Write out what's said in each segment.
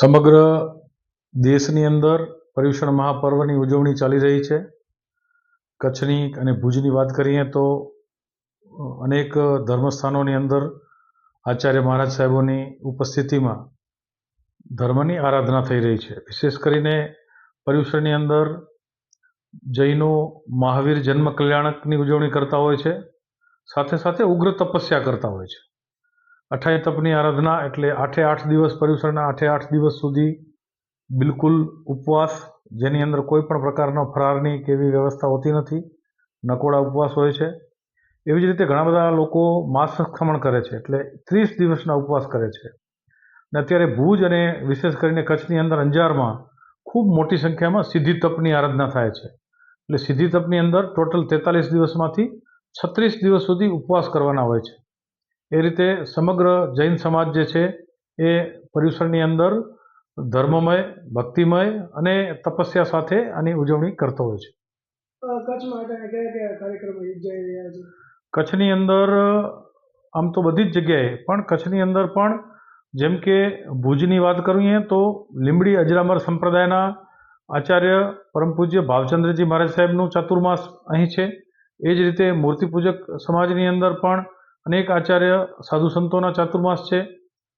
સમગ્ર દેશની અંદર પર્યુષણ મહાપર્વની ઉજવણી ચાલી રહી છે. કચ્છની અને ભુજની વાત કરીએ તો અનેક ધર્મસ્થાનોની અંદર આચાર્ય મહારાજ સાહેબોની ઉપસ્થિતિમાં ધર્મની આરાધના થઈ રહી છે. વિશેષ કરીને પર્યુષણની અંદર જૈનો મહાવીર જન્મ કલ્યાણકની ઉજવણી કરતા હોય છે. સાથે સાથે ઉગ્ર તપસ્યા કરતા હોય છે. અઠાઈ તપની આરાધના એટલે આઠે આઠ દિવસ પર્યુષણના આઠે આઠ દિવસ સુધી બિલકુલ ઉપવાસ, જેની અંદર કોઈ પણ પ્રકારનો ફરારની કે એવી વ્યવસ્થા હોતી નથી. નકોડા ઉપવાસ હોય છે. એવી જ રીતે ઘણા બધા લોકો માસ સંક્રમણ કરે છે એટલે ત્રીસ દિવસના ઉપવાસ કરે છે. અને અત્યારે ભુજ અને વિશેષ કરીને કચ્છની અંદર અંજારમાં ખૂબ મોટી સંખ્યામાં સિદ્ધિ તપની આરાધના થાય છે. એટલે સિદ્ધિ તપની અંદર ટોટલ તેતાલીસ દિવસમાંથી છત્રીસ દિવસ સુધી ઉપવાસ કરવાના હોય છે. એ રીતે સમગ્ર જૈન સમાજ જે છે એ પર્યુષણની અંદર ધર્મમય ભક્તિમય અને તપસ્યા સાથે આની ઉજવણી કરતો હોય છે? કચ્છની અંદર આમ તો બધી જ જગ્યાએ પણ કચ્છની અંદર પણ જેમ કે ભુજની વાત કરીએ તો લીંબડી અજરામર સંપ્રદાયના આચાર્ય પરમ પૂજ્ય ભાવચંદ્રજી મહારાજ સાહેબનું ચાતુર્માસ અહીં છે. એ જ રીતે મૂર્તિપૂજક સમાજની અંદર પણ અનેક આચાર્ય સાધુ સંતોના ચાતુર્માસ છે.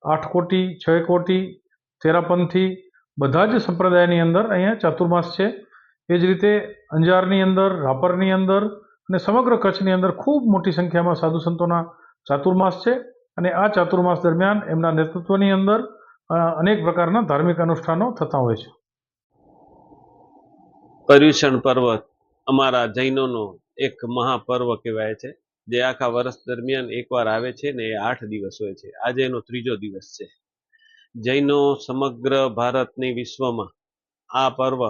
આઠ કોટી, છ કોટી તેરાપંથી બધા જ સંપ્રદાયની અંદર અહીંયા ચાતુર્માસ છે. એ જ રીતે અંજારની અંદર, રાપરની અંદર અને સમગ્ર કચ્છની અંદર ખૂબ મોટી સંખ્યામાં સાધુ સંતોના ચાતુર્માસ છે અને આ ચાતુર્માસ દરમિયાન એમના નેતૃત્વની અંદર અનેક પ્રકારના ધાર્મિક અનુષ્ઠાનો થતા હોય છે. પર્યુષણ પર્વ અમારા જૈનોનો એક મહાપર્વ કહેવાય છે. જે આખા વર્ષ દરમિયાન એકવાર આવે છે ને એ આઠ દિવસ હોય છે. આજે એનો ત્રીજો દિવસ છે. જૈનો સમગ્ર ભારતની વિશ્વમાં આ પર્વ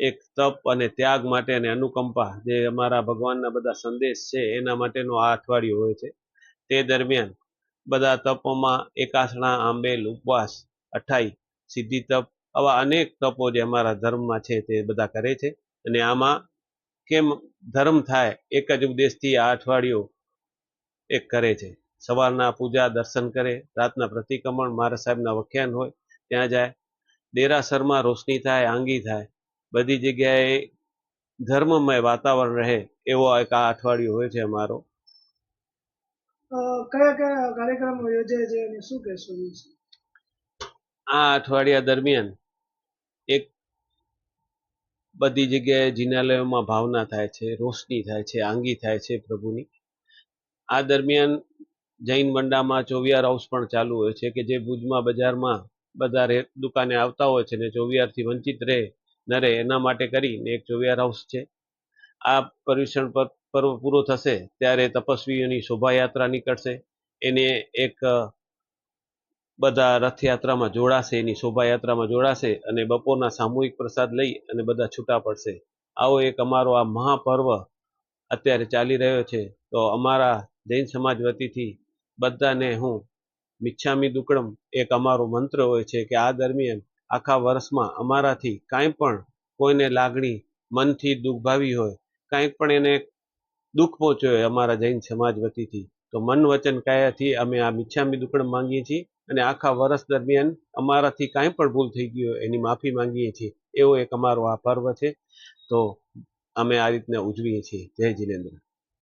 એક તપ અને ત્યાગ માટે અને અનુકંપા જે અમારા ભગવાનના બધા સંદેશ છે એના માટેનો આ અઠવાડિયું હોય છે. તે દરમિયાન બધા તપોમાં એકાસણા, આંબેલ, ઉપવાસ, અઠાઈ, સિદ્ધિ તપ આવા અનેક તપો જે અમારા ધર્મમાં છે તે બધા કરે છે. અને આમાં કેમ ધર્મ થાય એક જ ઉપદેશથી આ અઠવાડિયું એક કરે છે. સવારના પૂજા દર્શન કરે રાતના પ્રતિક્રમણ મારા સાહેબના વખ્યાન હોય ત્યાં જાય. દેરાસરમાં રોશની થાય આંગી થાય. બધી જગ્યાએ ધર્મમય વાતાવરણ રહે એવો એક આ અઠવાડિયું હોય છે અમારો. કયા કયા કાર્યક્રમો યોજાય છે અને શું કહેશો આ અઠવાડિયા દરમિયાન એક બધી જગ્યાએ જિનાલયોમાં ભાવના થાય છે રોશની થાય છે આંગી થાય છે પ્રભુની. આ દરમિયાન જૈન મંડામાં ચોવિયાર હાઉસ પણ ચાલુ હોય છે કે જે ભુજમાં બજારમાં બધા રે, દુકાને આવતા હોય છે ને ચોવિયારથી વંચિત રહે, ન રહે, એના માટે કરીને એક ચોવિયાર હાઉસ છે. આ પર્યુષણ પર- પર્વ પૂરો થશે ત્યારે તપસ્વીઓની શોભાયાત્રા નીકળશે. એને એક બધા રથયાત્રામાં જોડાશે, એની શોભાયાત્રામાં જોડાશે અને બપોરના સામૂહિક પ્રસાદ લઈ અને બધા છૂટા પડશે. આવો એક અમારો આ મહાપર્વ અત્યારે ચાલી રહ્યો છે. તો અમારા જૈન સમાજ વતીથી બધાને હું મિચ્છામી દુકડમ એક અમારો મંત્ર હોય છે કે આ દરમિયાન આખા વર્ષમાં અમારાથી કાંઈ પણ કોઈને લાગણી મનથી દુઃખ ભાવી હોય કાંઈ પણ એને દુઃખ પહોંચ્યો હોય અમારા જૈન સમાજ વતીથી. તો મન વચન કાયાથી અમે આ મિચ્છામી દુકડમ માંગીએ છીએ અને આખા વર્ષ દરમિયાન અમારાથી કાંઈ પણ ભૂલ થઈ ગઈ હોય એની માફી માંગીએ છીએ. એવો એક અમારો આ પર્વ છે. તો અમે આ રીતના ઉજવીએ છીએ. જય જિનેન્દ્ર.